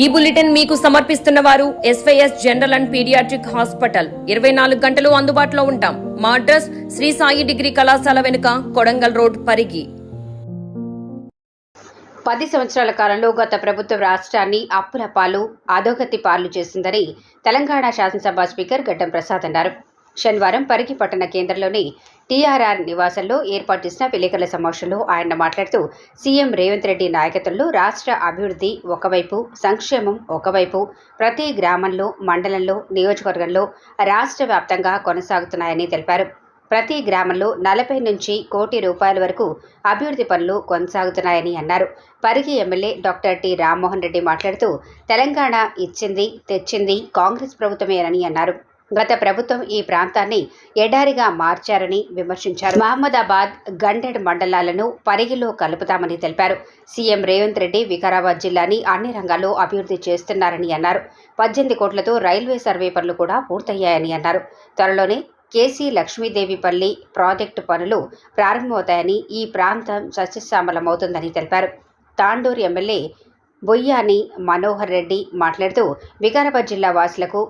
ఈ బులెటిన్ మీకు సమర్పిస్తున్న వారు SYS general and pediatric hospital. ఇరవై నాలుగు గంటలు అందుబాటులో ఉంటాం. మా అడ్రస్ శ్రీ సాయి డిగ్రీ కళాశాల వెనుక కొడంగల్ రోడ్ పరిగి. పది సంవత్సరాల కాలంలో గత ప్రభుత్వం రాష్ట్రాన్ని అప్పుల పాలు అధోగతి పాలు చేసిందని తెలంగాణ శాసనసభ స్పీకర్ గడ్డం ప్రసాద్ అన్నారు. శనివారం పరిగి పట్టణ కేంద్రంలోని టీఆర్ఆర్ నివాసంలో ఏర్పాటు చేసిన విలేకరుల సమావేశంలో ఆయన మాట్లాడుతూ సీఎం రేవంత్ రెడ్డి నాయకత్వంలో రాష్ట్ర అభివృద్ధి ఒకవైపు సంక్షేమం ఒకవైపు ప్రతి గ్రామంలో మండలంలో నియోజకవర్గంలో రాష్ట్ర వ్యాప్తంగా కొనసాగుతున్నాయని తెలిపారు. ప్రతి గ్రామంలో నలభై నుంచి కోటి రూపాయల వరకు అభివృద్ధి పనులు కొనసాగుతున్నాయని అన్నారు. Parigi MLA doctor T Rammohan Reddy మాట్లాడుతూ తెలంగాణ ఇచ్చింది తెచ్చింది కాంగ్రెస్ ప్రభుత్వమేనని అన్నారు. గత ప్రభుత్వం ఈ ప్రాంతాన్ని ఎడారిగా మార్చారని విమర్శించారు. మహమ్మదాబాద్ గండెడ్ మండలాలను పరిగిలో కలుపుతామని తెలిపారు. సీఎం రేవంత్ రెడ్డి వికారాబాద్ జిల్లాని అన్ని రంగాల్లో అభివృద్ధి చేస్తున్నారని అన్నారు. పద్దెనిమిది కోట్లతో రైల్వే సర్వే పనులు కూడా పూర్తయ్యాయని అన్నారు. త్వరలోనే కేసీ లక్ష్మీదేవిపల్లి ప్రాజెక్టు పనులు ప్రారంభమవుతాయని ఈ ప్రాంతం సస్యశ్యామలమవుతుందని తెలిపారు. తాండూరు ఎమ్మెల్యే బొయ్యాని మనోహర్ రెడ్డి మాట్లాడుతూ వికారాబాద్ జిల్లా వాసులకు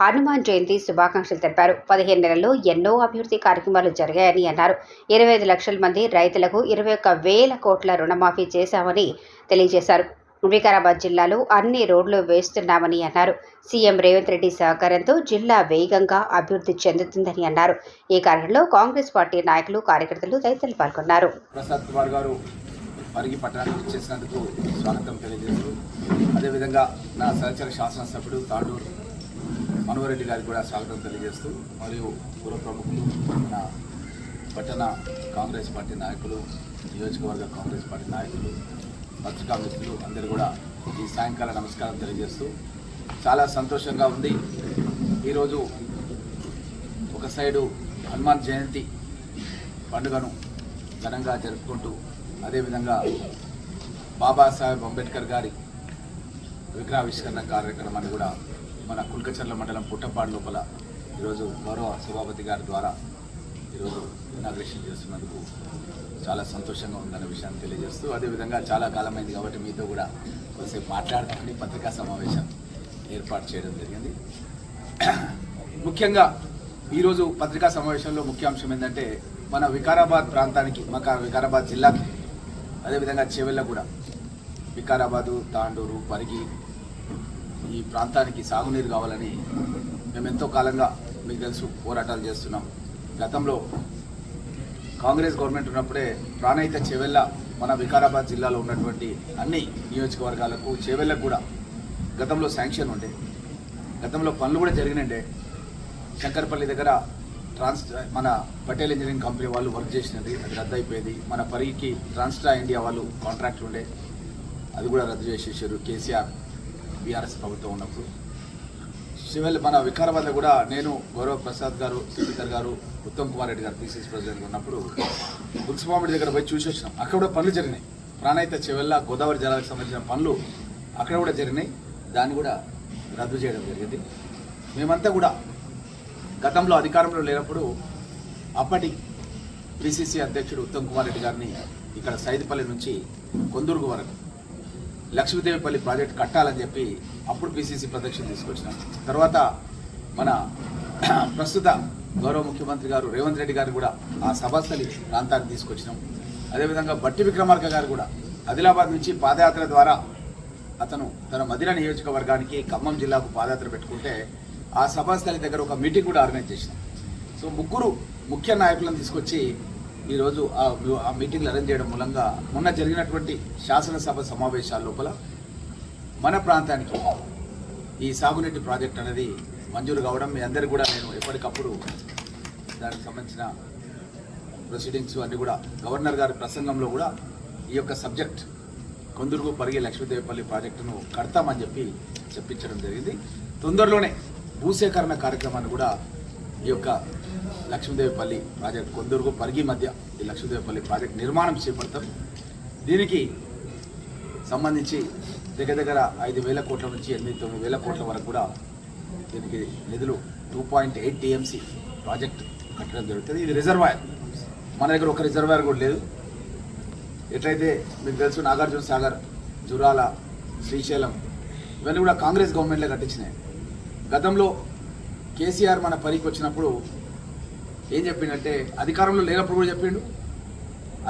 హనుమాన్ జయంతి శుభాకాంక్షలు తెలిపారు. పదిహేను నెలల్లో ఎన్నో అభివృద్ధి కార్యక్రమాలు జరిగాయని అన్నారు. ఇరవై ఐదు లక్షల మంది రైతులకు ఇరవై ఒక్క వేల కోట్ల రుణమాఫీ చేశామని తెలియజేశారు. వికారాబాద్ జిల్లాలో అన్ని రోడ్లు వేస్తున్నామని అన్నారు. సీఎం రేవంత్ రెడ్డి సహకారంతో జిల్లా వేగంగా అభివృద్ధి చెందుతుందని అన్నారు. ఈ కార్యక్రమంలో కాంగ్రెస్ పార్టీ నాయకులు కార్యకర్తలు రైతులు పాల్గొన్నారు. ప్రసాద్ కుమార్ గారు పరిగి పట్టణానికి చేసినందుకు స్వాగతం తెలియజేస్తూ అదేవిధంగా నా సహచర శాసనసభ్యుడు తాడూరు మనోహర్ గారికి కూడా స్వాగతం తెలియజేస్తూ మరియు పూర్వ ప్రముఖులు మన పట్టణ కాంగ్రెస్ పార్టీ నాయకులు నియోజకవర్గ కాంగ్రెస్ పార్టీ నాయకులు పత్రికా మిత్రులు అందరూ కూడా ఈ సాయంకాల నమస్కారం తెలియజేస్తూ చాలా సంతోషంగా ఉంది. ఈరోజు ఒక సైడు హనుమాన్ జయంతి పండుగను ఘనంగా జరుపుకుంటూ అదేవిధంగా బాబాసాహెబ్ అంబేద్కర్ గారి విగ్రహావిష్కరణ కార్యక్రమాన్ని కూడా మన కుల్కచర్ల మండలం పుట్టపాడు లోపల ఈరోజు గౌరవ సభాపతి గారి ద్వారా ఈరోజు ఇనాగ్రేషన్ చేస్తున్నందుకు చాలా సంతోషంగా ఉందన్న విషయాన్ని తెలియజేస్తూ అదేవిధంగా చాలా కాలమైంది కాబట్టి మీతో కూడా కొద్దిసేపు మాట్లాడతామని పత్రికా సమావేశం ఏర్పాటు చేయడం జరిగింది. ముఖ్యంగా ఈరోజు పత్రికా సమావేశంలో ముఖ్యాంశం ఏంటంటే మన వికారాబాద్ ప్రాంతానికి మక వికారాబాద్ జిల్లాకి అదేవిధంగా చెవెళ్ళ కూడా వికారాబాదు తాండూరు పరిగి ఈ ప్రాంతానికి సాగునీరు కావాలని మేము ఎంతో కాలంగా మీకు తెలుసు పోరాటాలు చేస్తున్నాం. గతంలో కాంగ్రెస్ గవర్నమెంట్ ఉన్నప్పుడే ప్రాణహిత చెవెళ్ళ మన వికారాబాద్ జిల్లాలో ఉన్నటువంటి అన్ని నియోజకవర్గాలకు చెవెళ్ళకు కూడా గతంలో శాంక్షన్ ఉండే. గతంలో పనులు కూడా జరిగినండే. శంకర్పల్లి దగ్గర ట్రాన్స్ మన పటేల్ ఇంజనీరింగ్ కంపెనీ వాళ్ళు వర్క్ చేసినది అది రద్దు అయిపోయింది మన పరికి ట్రాన్స్ట్రా ఇండియా వాళ్ళు కాంట్రాక్ట్ ఉండే. అది కూడా రద్దు చేసేసారు కేసీఆర్. బీఆర్ఎస్ ప్రభుత్వం ఉన్నప్పుడు. శివల్ మన వికారాబాద్లో కూడా నేను గౌరవ ప్రసాద్ గారు స్పీకర్ గారు ఉత్తమ్ కుమార్ రెడ్డి గారు పీసీసీ ప్రెసిడెంట్ ఉన్నప్పుడు బుక్స్వామి దగ్గర పోయి చూసి వచ్చినాం. అక్కడ కూడా పనులు జరిగినాయి. ప్రాణాయిత చెవెళ్ళ గోదావరి జలాలకు సంబంధించిన పనులు అక్కడ కూడా జరిగినాయి. దాన్ని కూడా రద్దు చేయడం జరిగింది. మేమంతా కూడా గతంలో అధికారంలో లేనప్పుడు అప్పటి పిసిసి అధ్యక్షుడు ఉత్తమ్ కుమార్ రెడ్డి గారిని ఇక్కడ సైదిపల్లి నుంచి కొందూరుగు వరకు లక్ష్మీదేవిపల్లి ప్రాజెక్ట్ కట్టాలని చెప్పి అప్పుడు పిసిసి ప్రదక్షిణ తీసుకొచ్చినాం. తర్వాత మన ప్రస్తుత గౌరవ ముఖ్యమంత్రి గారు రేవంత్ రెడ్డి గారు కూడా ఆ సభాస్థలి ప్రాంతాన్ని తీసుకొచ్చినాం. అదేవిధంగా బట్టి విక్రమార్క గారు కూడా ఆదిలాబాద్ నుంచి పాదయాత్ర ద్వారా అతను తన మదిర నియోజకవర్గానికి ఖమ్మం జిల్లాకు పాదయాత్ర పెట్టుకుంటే ఆ సభాస్థలి దగ్గర ఒక మీటింగ్ కూడా ఆర్గనైజ్ చేసినాం. సో ముగ్గురు ముఖ్య నాయకులను తీసుకొచ్చి ఈరోజు ఆ ఆ మీటింగ్లు అరేంజ్ చేయడం మూలంగా మొన్న జరిగినటువంటి శాసనసభ సమావేశాల లోపల మన ప్రాంతానికి ఈ సాగునీటి ప్రాజెక్ట్ అనేది మంజూరు కావడం మీ అందరికీ కూడా నేను ఎప్పటికప్పుడు దానికి సంబంధించిన ప్రొసీడింగ్స్ అన్నీ కూడా గవర్నర్ గారి ప్రసంగంలో కూడా ఈ యొక్క సబ్జెక్ట్ కొందరుకు పరిగి లక్ష్మీదేవిపల్లి ప్రాజెక్టును కడతామని చెప్పి చెప్పించడం జరిగింది. తొందరలోనే భూసేకరణ కార్యక్రమాన్ని కూడా ఈ యొక్క లక్ష్మీదేవిపల్లి ప్రాజెక్ట్ కొందరుగు పరిగి మధ్య ఈ లక్ష్మీదేవిపల్లి ప్రాజెక్ట్ నిర్మాణం చేపడతాం దీనికి సంబంధించి దగ్గర దగ్గర ఐదు వేల కోట్ల నుంచి ఎనిమిది తొమ్మిది వేల కోట్ల వరకు కూడా దీనికి నిధులు two point eight TMC project కట్టడం జరుగుతుంది. ఇది రిజర్వాయర్. మన దగ్గర ఒక రిజర్వాయర్ కూడా లేదు. ఎట్లయితే మీకు తెలుసు నాగార్జున సాగర్ జురాల శ్రీశైలం ఇవన్నీ కూడా కాంగ్రెస్ గవర్నమెంట్లో కట్టించినాయి. గతంలో కేసీఆర్ మన పనికి వచ్చినప్పుడు ఏం చెప్పిండంటే అధికారంలో లేనప్పుడు కూడా చెప్పిండు.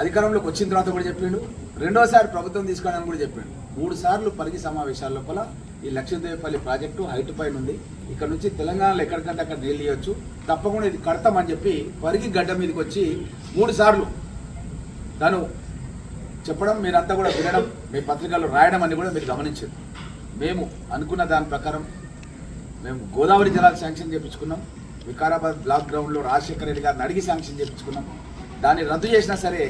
అధికారంలోకి వచ్చిన తర్వాత కూడా చెప్పిండు. రెండోసారి ప్రభుత్వం తీసుకోవడానికి కూడా చెప్పిండు. మూడు సార్లు పరిగి సమావేశాల లోపల ఈ లక్ష్మీదేవిపల్లి ప్రాజెక్టు హైట్ పైన ఉంది. ఇక్కడ నుంచి తెలంగాణలో ఎక్కడికంటే అక్కడ నీళ్ళు ఇవ్వచ్చు తప్పకుండా ఇది కడతామని చెప్పి పరిగి గడ్డ మీదకి వచ్చి మూడు సార్లు తను చెప్పడం మీరంతా కూడా వినడం మీ పత్రికల్లో రాయడం అని కూడా మీరు గమనించారు. మేము అనుకున్న దాని ప్రకారం మేము గోదావరి జలాలు శాంక్షన్ చేయించుకున్నాం. వికారాబాద్ బ్లాక్ గ్రౌండ్లో రాజశేఖర రెడ్డి గారిని అడిగి శాంక్షన్ చేయించుకున్నాం. దాన్ని రద్దు చేసినా సరే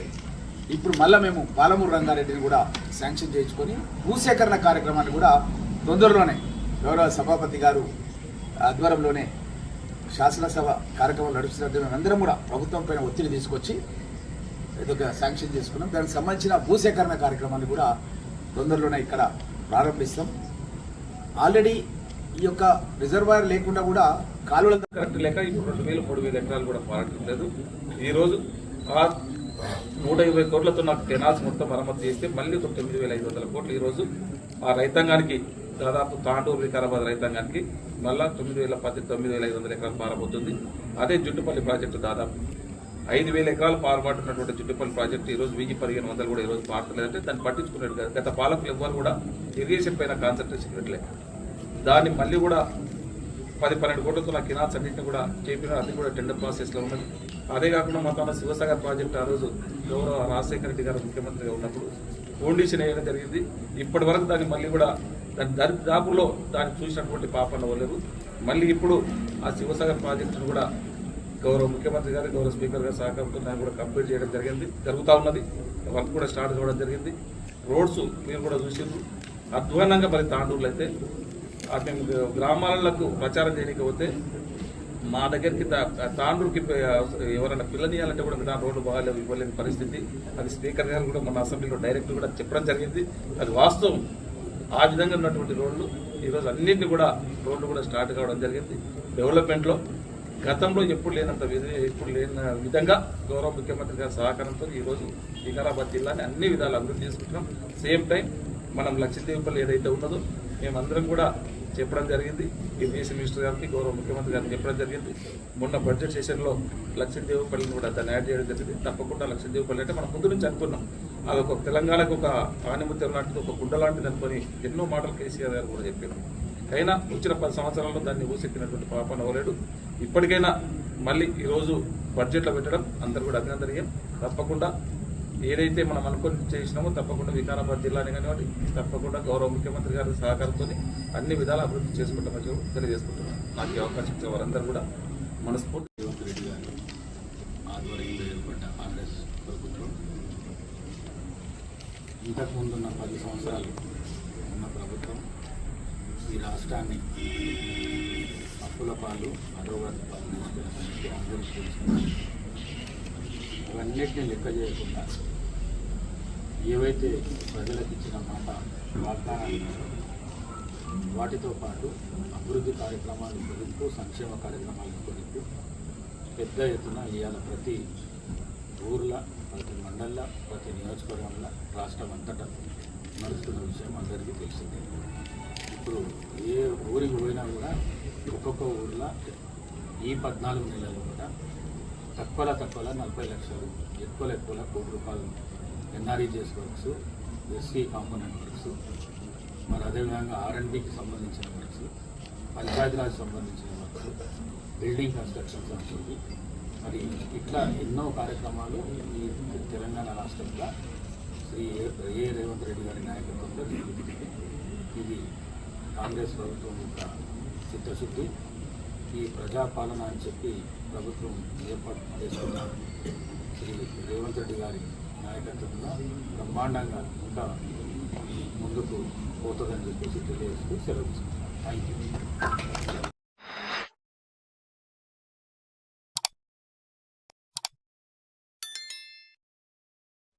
ఇప్పుడు మళ్ళీ మేము పాలమూరు రంగారెడ్డిని కూడా శాంక్షన్ చేయించుకొని భూసేకరణ కార్యక్రమాన్ని కూడా తొందరలోనే గౌరవ సభాపతి గారు ఆధ్వర్యంలోనే శాసనసభ కార్యక్రమం నడుస్తున్నట్టు అందరం కూడా ప్రభుత్వం పైన ఒత్తిడి తీసుకొచ్చి ఇదొక శాంక్షన్ చేసుకున్నాం. దానికి సంబంధించిన భూసేకరణ కార్యక్రమాన్ని కూడా తొందరలోనే ఇక్కడ ప్రారంభిస్తాం. ఆల్రెడీ ఈ యొక్క రిజర్వాయర్ లేకుండా కూడా కాలువలంతా కరెక్ట్ లేక ఇప్పుడు రెండు వేలు మూడు వేల ఎకరాలు కూడా పారటం లేదు. ఈరోజు ఆ నూట ఇరవై కోట్లతో నాకు కెనాల్స్ మొత్తం మరమ్మతు చేస్తే మళ్ళీ ఒక తొమ్మిది వేల ఐదు వందల కోట్లు ఈరోజు ఆ రైతాంగానికి దాదాపు తాండూరు వికారాబాద్ రైతాంగానికి మళ్ళా తొమ్మిది వేల పది తొమ్మిది వేల ఐదు వందల ఎకరాలు పారబోతుంది. అదే జుట్టుపల్లి ప్రాజెక్టు దాదాపు ఐదు వేల ఎకరాలు పాల్పడుతున్నటువంటి జుట్టుపల్లి ప్రాజెక్టు ఈరోజు వెయ్యి పదిహేను వందలు కూడా ఈరోజు పారలేదంటే దాన్ని పట్టించుకునేది కదా. గత పాలకులు ఎవ్వరు కూడా ఇరిగేషన్ పైన కాన్సన్ట్రేషన్ పెట్టలేదు దాన్ని మళ్ళీ కూడా పది పన్నెండు కోట్లతో నా కినాల్స్ అన్నింటిని కూడా చేపిన అది కూడా టెండర్ ప్రాసెస్లో ఉన్నది. అదే కాకుండా మా తన శివసాగర్ ప్రాజెక్ట్ ఆ రోజు గౌరవ రాజశేఖర రెడ్డి గారు ముఖ్యమంత్రిగా ఉన్నప్పుడు ఫౌండేషన్ వేయడం జరిగింది. ఇప్పటి వరకు దాన్ని మళ్ళీ కూడా దాని దరిదాపులో దాన్ని చూసినటువంటి పాపన్న వలేదు మళ్ళీ ఇప్పుడు ఆ శివసాగర్ ప్రాజెక్టును కూడా గౌరవ ముఖ్యమంత్రి గారు గౌరవ స్పీకర్ గారు సహకారంతో దాన్ని కూడా కంప్లీట్ చేయడం జరిగింది. జరుగుతూ ఉన్నది. వర్క్ కూడా స్టార్ట్ కావడం జరిగింది. రోడ్స్ మీరు కూడా చూసిండ్రు. అధ్వానంగా మరి తాండూరులో అయితే ఆ మేము గ్రామాలకు ప్రచారం చేయకపోతే పోతే మా దగ్గరికి తాండ్రుకి ఎవరైనా పిల్లనియాలంటే కూడా దాని రోడ్డు బాగాలేవు ఇవ్వలేని పరిస్థితి. అది స్పీకర్ గారు కూడా మన అసెంబ్లీలో డైరెక్ట్ కూడా చెప్పడం జరిగింది. అది వాస్తవం. ఆ విధంగా ఉన్నటువంటి రోడ్లు ఈరోజు అన్నింటినీ కూడా రోడ్లు కూడా స్టార్ట్ కావడం జరిగింది. డెవలప్మెంట్లో గతంలో ఎప్పుడు లేనంత ఎప్పుడు లేని విధంగా గౌరవ ముఖ్యమంత్రి గారి సహకారంతో ఈరోజు వికారాబాద్ జిల్లాని అన్ని విధాలు అభివృద్ధి చేసుకుంటున్నాం. సేమ్ టైం మనం లక్షద్వీపల్లి ఏదైతే ఉన్నదో మేమందరం కూడా చెప్పడం జరిగింది. ఇరిగేషన్ మినిస్టర్ గారికి గౌరవ ముఖ్యమంత్రి గారికి చెప్పడం జరిగింది. మొన్న బడ్జెట్ సెషన్లో లక్షద్వీపల్లిని కూడా దాన్ని యాడ్ చేయడం జరిగింది. తప్పకుండా లక్షద్వీపల్లి అంటే మనం ముందు నుంచి అనుకున్నాం. అది ఒక తెలంగాణకు ఒక ఆనిముత్యం లాంటిది ఒక గుడ్డ లాంటిది అనుకొని ఎన్నో మాటలు కేసీఆర్ గారు కూడా చెప్పారు. అయినా వచ్చిన పది సంవత్సరాల్లో దాన్ని ఊసెక్కినటువంటి పాపన అవ్వలేడు ఇప్పటికైనా మళ్ళీ ఈరోజు బడ్జెట్లో పెట్టడం అందరు కూడా అభినందనీయం. తప్పకుండా ఏదైతే మనం అనుకుని చేసినామో తప్పకుండా వికారాబాద్ జిల్లాని కానివ్వండి తప్పకుండా గౌరవ ముఖ్యమంత్రి గారి సహకారంతో అన్ని విధాలు అభివృద్ధి చేసుకుంటామని చెప్పి తెలియజేసుకుంటున్నాను నాకు ఈ అవకాశం ఇచ్చే వారందరూ కూడా మనస్ఫూర్తి రేవంత్ రెడ్డి గారు ఆధ్వర్యంలో ఏర్పడ్డ కాంగ్రెస్ ప్రభుత్వం ఇంతకుముందున్న పది సంవత్సరాలు ఉన్న ప్రభుత్వం ఈ రాష్ట్రాన్ని అప్పుల పాలు అధోగతి పాలు తీసుకున్న లెక్క చేయకుండా ఏవైతే ప్రజలకు ఇచ్చిన మాట వాగ్దానాలు వాటితో పాటు అభివృద్ధి కార్యక్రమాల గురింపు సంక్షేమ కార్యక్రమాల గురింపు పెద్ద ఎత్తున ఇవాళ ప్రతి ఊర్ల ప్రతి మండల ప్రతి నియోజకవర్గంలో రాష్ట్రం అంతటా నడుస్తున్న విషయం అందరికీ తెలిసిందే. ఇప్పుడు ఏ ఊరికి పోయినా కూడా ఒక్కొక్క ఊర్లో ఈ పద్నాలుగు నెలలు కూడా తక్కువలో తక్కువలో నలభై లక్షలు ఎక్కువలో ఎక్కువలో కోటి రూపాయలు NREGS works SC component works మరి అదేవిధంగా ఆర్ఎండ్బికి సంబంధించిన వర్క్స్ పంచాయతీరాజ్ సంబంధించిన వర్క్స్ బిల్డింగ్ కన్స్ట్రక్షన్స్ అంటుంది మరి ఇట్లా ఎన్నో కార్యక్రమాలు ఈ తెలంగాణ రాష్ట్రంలో శ్రీ ఏ- ఏ రేవంత్ రెడ్డి గారి నాయకత్వంలో జరుగుతుంది ఇది కాంగ్రెస్ ప్రభుత్వం యొక్క చిత్తశుద్ధి. ఈ ప్రజాపాలన అని చెప్పి ప్రభుత్వం ఏర్పాటు చేసుకున్న శ్రీ రేవంత్ రెడ్డి గారి నాయకత్వంలో బ్రహ్మాండంగా ఇంకా ముందుకు పోతుందని చెప్పేసి తెలియజేస్తూ సెలవు థ్యాంక్ యూ